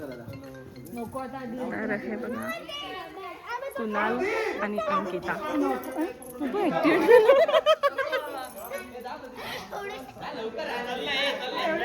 तर हे बघा. कुणाल आणि अंकिता.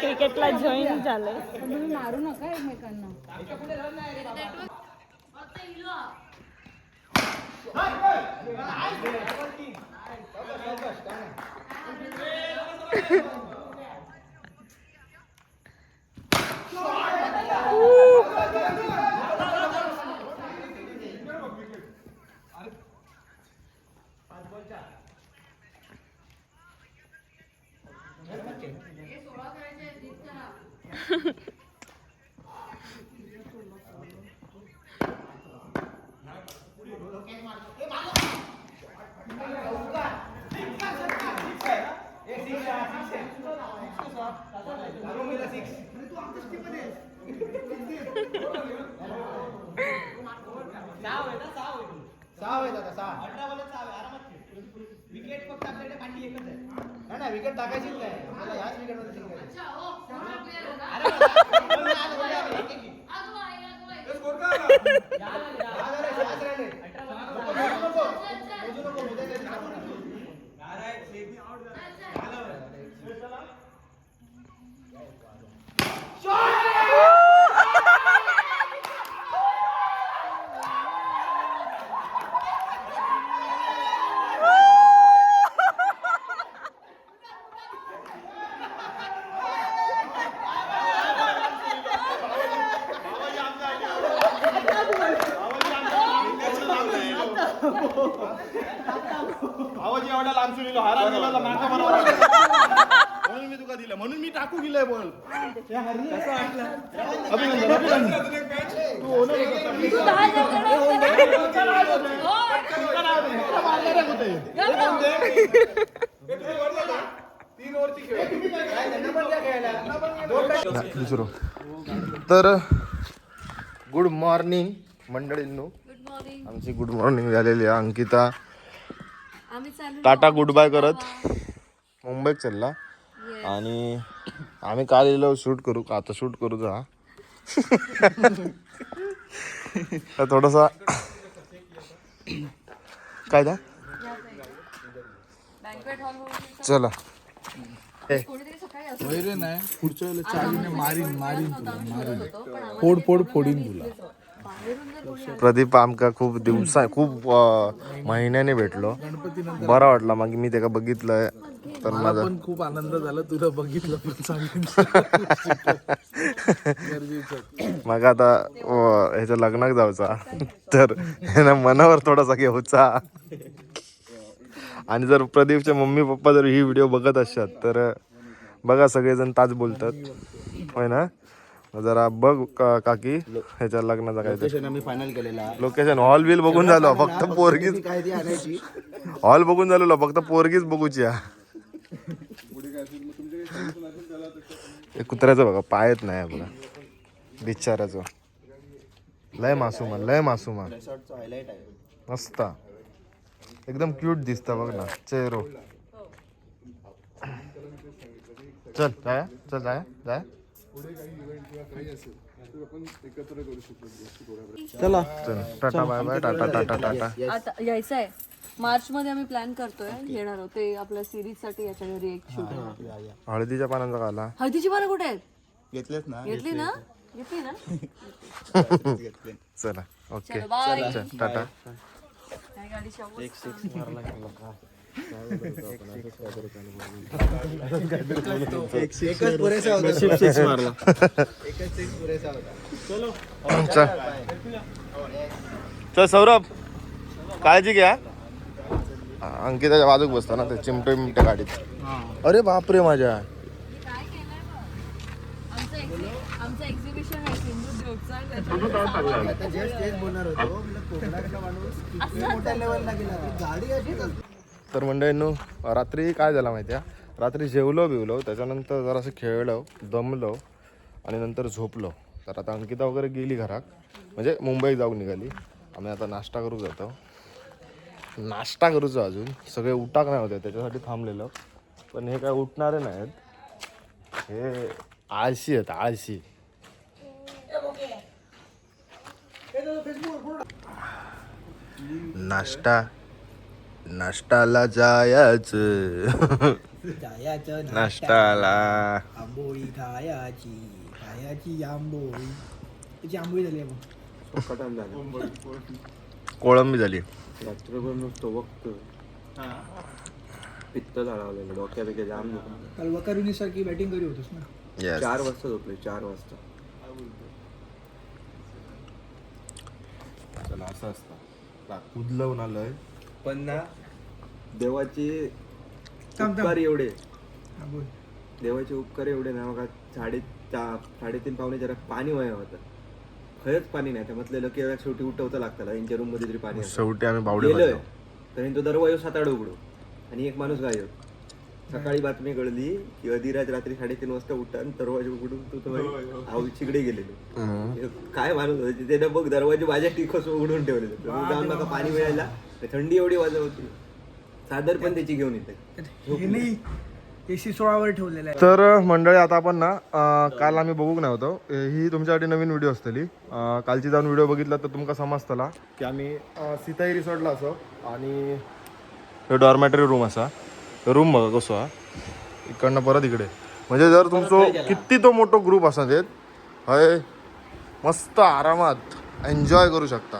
क्रिकेटला जॉईन झालंय. तुम्ही मारू नका एकमेकांना. विकेट फक्त आपल्याकडे पाठी एकच आहे. नाही विकेट टाकायचीच नाही. आपल्याला याच विकेट मध्ये जिंकायचं. अरे बाबा, बोल ना, आज बोल ना, एक- एक- एक. दहा झाले, सहाच राहिले. नको, मोजू नको. मोजू नको, उद्या कधी टाकू नका. हारा म्हणून मी तुका दिलं म्हणून मी टाकू गेलोय बॉल अभिनंदन तू दुसरं. तर गुड मॉर्निंग मंडळींनो. गुड मॉर्निंग आमची गुड मॉर्निंग झालेली आहे अंकिता. टाटा गुड बाय करत. मुंबईत चालला. आणि आम्ही काल येलो शूट करू. का आता शूट करू जा. थोडासा काय दा. बँकवेट हॉल चला नाही. पुढच्या वेळेला चालीने मारीन मारीन तुला मारीन. होतो पण आम्हाला फोड फोड फोडीन तुला. प्रदीप आमका खूप दिवसा खूप महिन्याने भेटलो. बरा वाटला मग मी त्याला बघितलंय. तर माझा पण खूप आनंद झाला तुला बघितलं पण मग आता ह्याच्या लग्नाक जाऊचा. तर ह्यानं मनावर थोडासा घेऊचा. आणि जर प्रदीपचे मम्मी पप्पा जर ही व्हिडिओ बघत असतात तर बघा सगळेजण ताच बोलतात. होय ना? जरा बघ का- काकी ह्याच्या लग्नाचा काय लोकेशन आम्ही फायनल केलेला. लोकेशन हॉल बिल बघून झालो फक्त पोरगीच. काय ती आणायची. हॉल बघून झालेलो फक्त पोरगीच बघूची हा. हे कुत्र्याचं बघा पायच नाही बघा बिचाराचं लय मासूमा लय मासूमा रिसॉर्टचा हायलाइट आहे मस्त. एकदम क्यूट दिसता बघ ना चेहरो. चल जाया चल जाया जाया. चला. चल tata bye bye tata tata tata. आता यायचं आहे. मार्च मध्ये आम्ही प्लॅन करतोय येणार आहोत. ते आपल्या सिरीजसाठी याच्या घरी एक शूट हळदीच्या पानांचा काला. हळदीची पानं कुठे आहेत? घेतलेच ना घेतली ना? घेतली ना? चला ओके. चलो बाय टाटा. काय गाडीची आवाज एकच पुरेसा होता सिक्स मारला एकच सिक्स पुरेसा होता चल सौरभ. काळजी घ्या अंकिताच्या बाजूक बसतो ना ते चिमटे मिमटे गाडीत. अरे बापरे माझ्या. आता जस्ट तेच बोलणार होतो कोकणातला माणूस किती मोठ्या लेवलला गेला गाडी तर मंडळींनो रात्री काय झालं माहिती आहे रात्री जेवलो बिवलो त्याच्यानंतर जरासं खेळलो दमलो आणि नंतर झोपलो. तर आता अंकिता वगैरे गेली घरात. म्हणजे मुंबईत जाऊन निघाली. आम्ही आता नाश्ता करू जातो. नाश्ता करूचो अजून. सगळे उठाक नाही होते त्याच्यासाठी थांबलेलो. पण हे काय उठणारे नाहीत. हे आळशी आहेत आळशी. नाश्ता नाश्ताला जायचं. जायाचं नाश्ताला आंबोळी खायाची खायाची आंबोळी. त्याची आंबोळी झाली आहे मग. कोळंबी झाली. रात्रभर नुसतं बघतो पित्त झाडावलेलं डोक्यापैकी जाम दुखलं. काल वकारुनी सारखी बॅटिंग करी होतोस ना? Yes. चार वाजता झोपले चार वाजता. चला असं असतं. कुदलवून आलंय. पण ना देवाचे थांब. उपकार एवढे. हा, बोल. देवाचे उपकार एवढे ना बघा. साडे चा- साडेतीन पावणे जरा पाणी वया होतं. खरंच पाणी नाही. त्यामधलं की शेवटी उठवतं लागतं यांच्या रूममध्ये तरी पाणी. शेवटी आम्ही बावडे गेलोय. भरलो. तर तो दरवाजा सात आड उघडू. आणि एक माणूस गायब. सकाळी बातमी कळली की अधिराज रात्री साडेतीन वाजता उठा आणि दरवाजा उघडून तो तो आऊ तिकडे गेलेलो. हम्म. काय माणूस होते? त्याने बघ दरवाजे माझ्या टिकस उघडून ठेवलेले. तर मग जाऊन नका पाणी मिळायला. तर थंडी एवढी वाजत होती. सादर पण त्याची घेऊन येते हे नाही एसी सोळावर ठेवलेला आहे. तर मंडळी आता आपण ना काल आम्ही बघूक नाही होतो. ही तुमच्यासाठी नवीन व्हिडिओ असतली. कालची जाऊन व्हिडिओ बघितला तर तुमका समजतला की आम्ही सीताई रिसॉर्टला असो आणि हे डॉर्मॅटरी रूम असा. रूम बघा कसो हा इकडनं परत इकडे. म्हणजे जर तुमचो किती तो मोठो ग्रुप असा देत हय मस्त आरामात एन्जॉय करू शकता.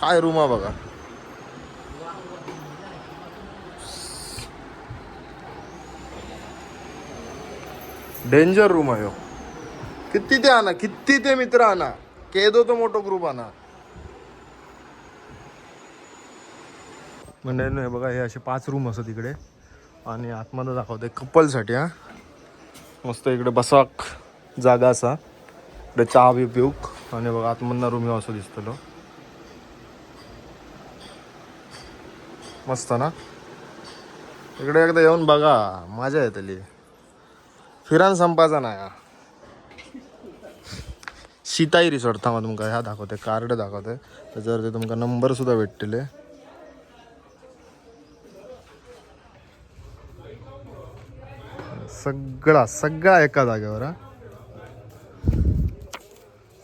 काय रूम हा बघा. डेंजर रूम आहे हो. किती ते आणा किती ते मित्र आणा. केदो तो मोठो ग्रुप आणा. म्हणजे नाही बघा हे असे पाच रूम असतात इकडे. आणि आतमध्ये दाखवते कपलसाठी हा. मस्त इकडे बसाक जागा असा. इकडे चहा बी पिऊक. आणि बघा आतमधनं रूम असं दिसतलो मस्त ना. इकडे एकदा येऊन बघा. मजा येतली. फिरान संपाचा नाही हा. सीताई रिसॉर्ट थांबा तुमका ह्या दाखवते कार्ड दाखवते. त्याच्यावरती तुमका नंबर सुद्धा भेटतले सगळा सगळा एका जागेवर हा.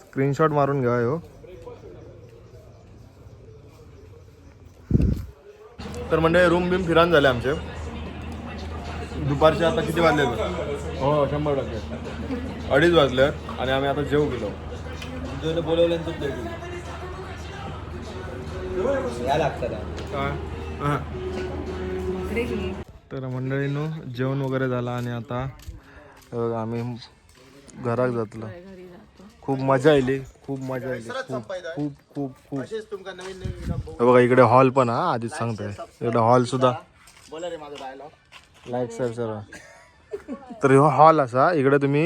स्क्रीनशॉट मारून घ्या हो. तर म्हणजे रूम बिम फिरान झाले आमचे. दुपारचे आता किती वाजले हो शंभर टक्के. अडीच वाजले आणि आम्ही आता जेव गेलो. बोलवल्यानंतर या लागतात. तर मंडळीनं जेवण वगैरे झालं आणि आता हे बघा आम्ही घरात जातलो. खूप मजा आली खूप मजा आली खूप खूप खूप खूप. तुमका नवीन नवीन हे बघा इकडे हॉल पण हा आधीच सांगतोय. इकडे हॉल सुद्धा. बोला रे माझा डायलॉग लाईक सर सर तर ह्यो हॉल असा इकडे तुम्ही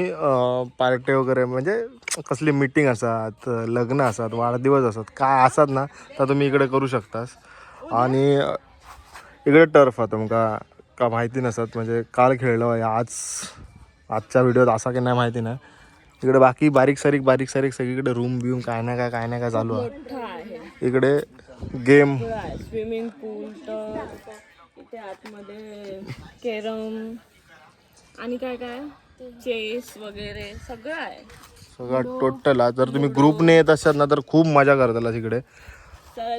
पार्टी वगैरे म्हणजे कसली मिटिंग असतात लग्न असतात वाढदिवस असतात काय असतात ना तर तुम्ही इकडे करू शकतास. आणि इकडे टर्फ आहे तुमका का माहिती नसत म्हणजे काल खेळलो आहे आज आजच्या व्हिडिओत असा की नाही माहिती नाही इकडे बाकी बारीक सारीक बारीक सारीक सगळीकडे रूम बिम काय ना काय काय ना काय चालू आहे. इकडे गेम स्विमिंग पूल तर इथे आतमध्ये कॅरम आणि काय काय? चेस वगैरे सगळं आहे. सगळं टोटल जर तुम्ही ग्रुपने येत असाल ना तर खूप मजा करताला तिकडे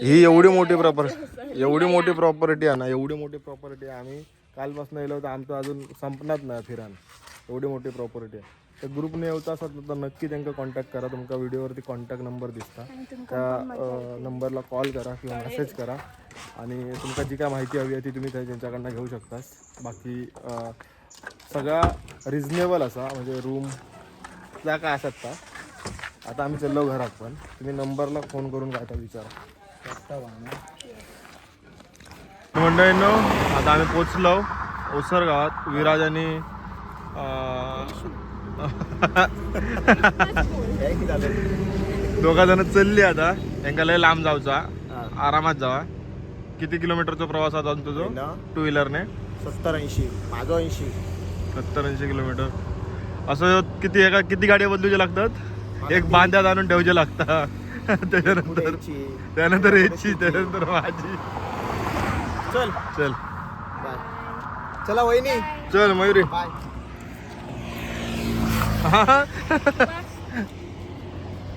ही एवढी मोठी प्रॉपर्टी एवढी मोठी प्रॉपर्टी आहे ना एवढी मोठी प्रॉपर्टी आहे. आम्ही कालपासून येलो तर आमचं अजून संपणार नाही फिरान एवढी मोठी प्रॉपर्टी आहे. तर ग्रुपने येवचा असाल तर नक्की त्यांना कॉन्टॅक्ट करा. तुमका व्हिडिओवरती कॉन्टॅक्ट नंबर दिसता. त्या नंबरला कॉल करा किंवा मेसेज करा. आणि तुमका जी काय माहिती हवी आहे ती तुम्ही त्या- त्यांच्याकडनं घेऊ शकतास. बाकी सगळा रिजनेबल असा म्हणजे रूम त्या काय असतात का? आता आम्ही चाललो घरात पण. तुम्ही नंबरला फोन करून काय तर विचारा. मंडळींनो आता आम्ही पोचलो. ओसर गावात विराज आणि दोघा जण चलली आता. त्यांना लय लांब जाऊचा. आरामात जावा. किती किलोमीटरचा प्रवास आता तुझो टू व्हीलरने सत्तर ऐंशी माझं ऐंशी. सत्तर ऐंशी किलोमीटर. असं किती एका किती गाड्या बदलूचे लागतात? एक बांध्यात आणून ठेवचे लागतात. त्याच्यानंतर त्यानंतर याची त्यानंतर माझी. चल. चल. बाय. चला वहिनी. चल मयुरी. बाय. हा.